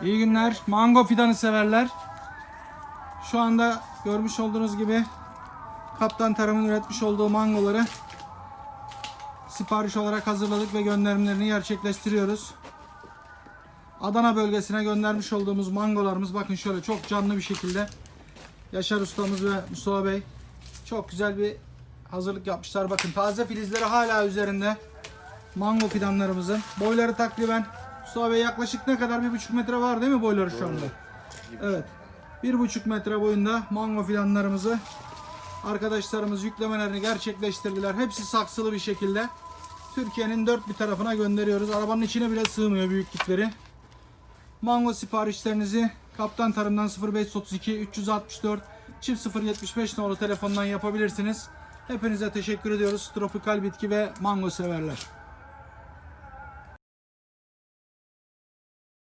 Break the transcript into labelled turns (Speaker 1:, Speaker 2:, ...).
Speaker 1: İyi günler. Mango fidanı severler. Şu anda görmüş olduğunuz gibi Kaptan Tarım'ın üretmiş olduğu mangoları sipariş olarak hazırladık ve gönderimlerini gerçekleştiriyoruz. Adana bölgesine göndermiş olduğumuz mangolarımız bakın şöyle çok canlı bir şekilde Yaşar ustamız ve Mustafa Bey çok güzel bir hazırlık yapmışlar. Bakın taze filizleri hala üzerinde. Mango fidanlarımızın. Boyları takriben Mustafa Bey yaklaşık ne kadar? Bir buçuk metre var değil mi boyları şu anda? Evet. Bir buçuk metre boyunda mango fidanlarımızı arkadaşlarımız yüklemelerini gerçekleştirdiler. Hepsi saksılı bir şekilde. Türkiye'nin dört bir tarafına gönderiyoruz. Arabanın içine bile sığmıyor büyüklükleri. Mango siparişlerinizi Kaptan Tarım'dan 0532 364 çift 075 numaralı telefondan yapabilirsiniz. Hepinize teşekkür ediyoruz. Tropikal bitki ve mango severler.